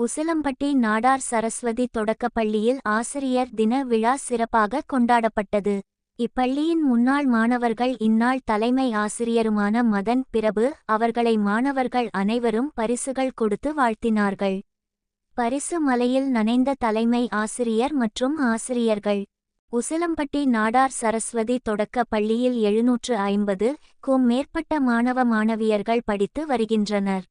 உசிலம்பட்டி நாடார் சரஸ்வதி தொடக்கப்பள்ளியில் ஆசிரியர் தின விழா சிறப்பாக கொண்டாடப்பட்டது. இப்பள்ளியின் முன்னாள் மாணவர்கள் இந்நாள் தலைமை ஆசிரியருமான மதன் பிரபு அவர்களை மாணவர்கள் அனைவரும் பரிசுகள் கொடுத்து வாழ்த்தினார்கள். பரிசு மலையில் நனைந்த தலைமை ஆசிரியர் மற்றும் ஆசிரியர்கள். உசிலம்பட்டி நாடார் சரஸ்வதி தொடக்க பள்ளியில் எழுநூற்று ஐம்பது க்கும் மேற்பட்ட மாணவ மாணவியர்கள் படித்து வருகின்றனர்.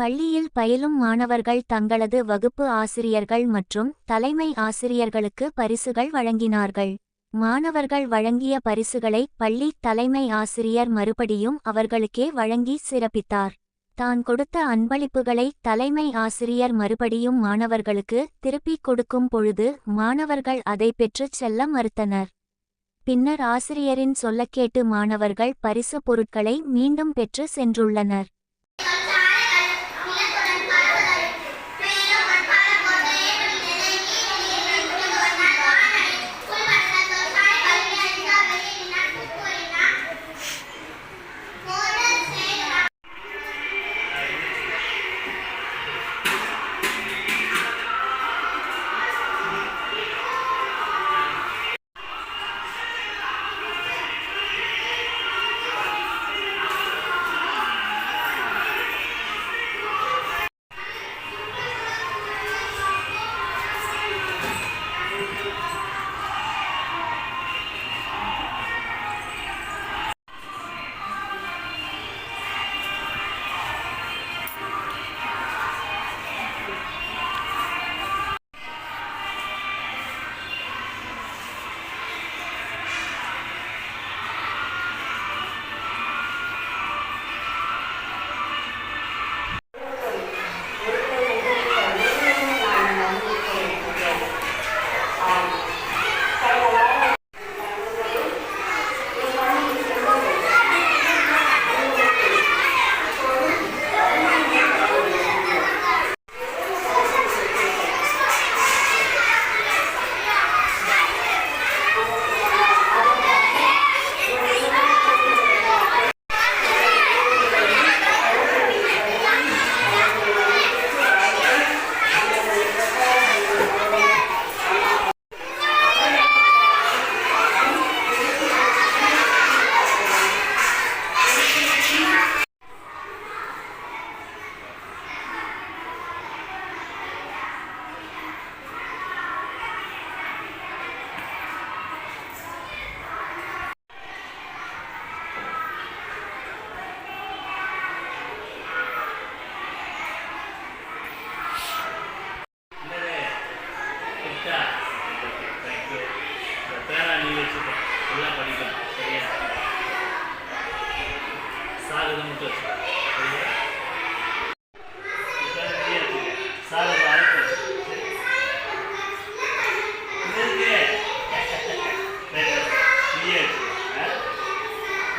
பள்ளியில் பயிலும் மாணவர்கள் தங்களது வகுப்பு ஆசிரியர்கள் மற்றும் தலைமை ஆசிரியர்களுக்கு பரிசுகள் வழங்கினார்கள். மாணவர்கள் வழங்கிய பரிசுகளை பள்ளி தலைமை ஆசிரியர் மறுபடியும் அவர்களுக்கே வழங்கி சிறப்பித்தார். தான் கொடுத்த அன்பளிப்புகளை தலைமை ஆசிரியர் மறுபடியும் மாணவர்களுக்கு திருப்பிக் கொடுக்கும் பொழுது மாணவர்கள் அதை பெற்றுச் செல்ல மறுத்தனர். பின்னர் ஆசிரியரின் சொல்லக் கேட்டு மாணவர்கள் பரிசு பொருட்களை மீண்டும் பெற்று சென்றுள்ளனர்.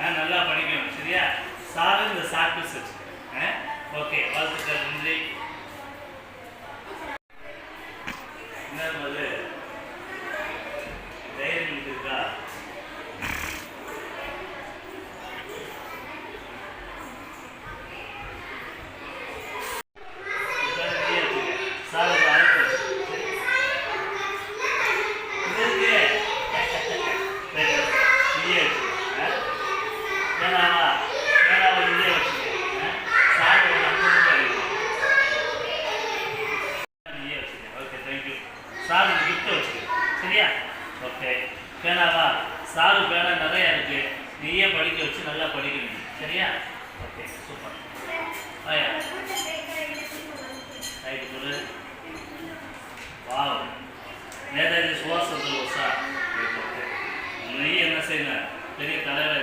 நல்லா படிக்கணும் சரியா? சாரு இந்த சாப்பிஸ் வச்சுக்க ஓகே வாழ்த்துக்கள் நன்றி. என்ன மது தைரியம் இருக்கா உட்கார்ந்து நீயே வச்சுக்க. சாரு ஒரு அழைப்பு வச்சுக்க. சரி? இது இருக்கு. சரி, நீயே வச்சுக்க. ஆ? வேணாமா? வேணாமா, நீயே வச்சுக்க. ஆ? சாரு ஒரு அன்பு வச்சுக்க. நீயே வச்சுக்க. Okay, thank you. சாரு வச்சுக்க. சரியா? ஓகே பேனாவா சாரு பேனா நிறைய இருக்கு. நீயே படிக்க வச்சு நல்லா படிக்கணும் சரியா? ஓகே சூப்பர் ஆயா ரைட் குரு வாவ் நேதாஜி சுபாஷ் சந்திர போஸா? ஓகே நீ என்ன செய்யணும்? பெரிய தலைவர்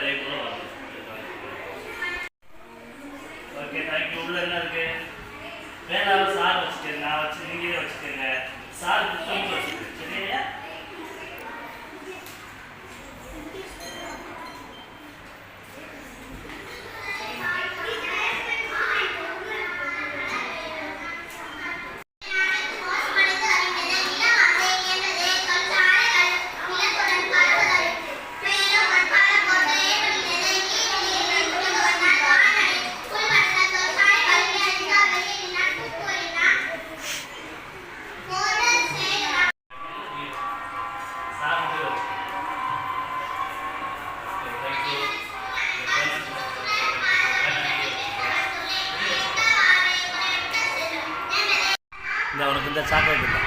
இந்த உனக்கு இந்த சாக்லேட் இல்லை.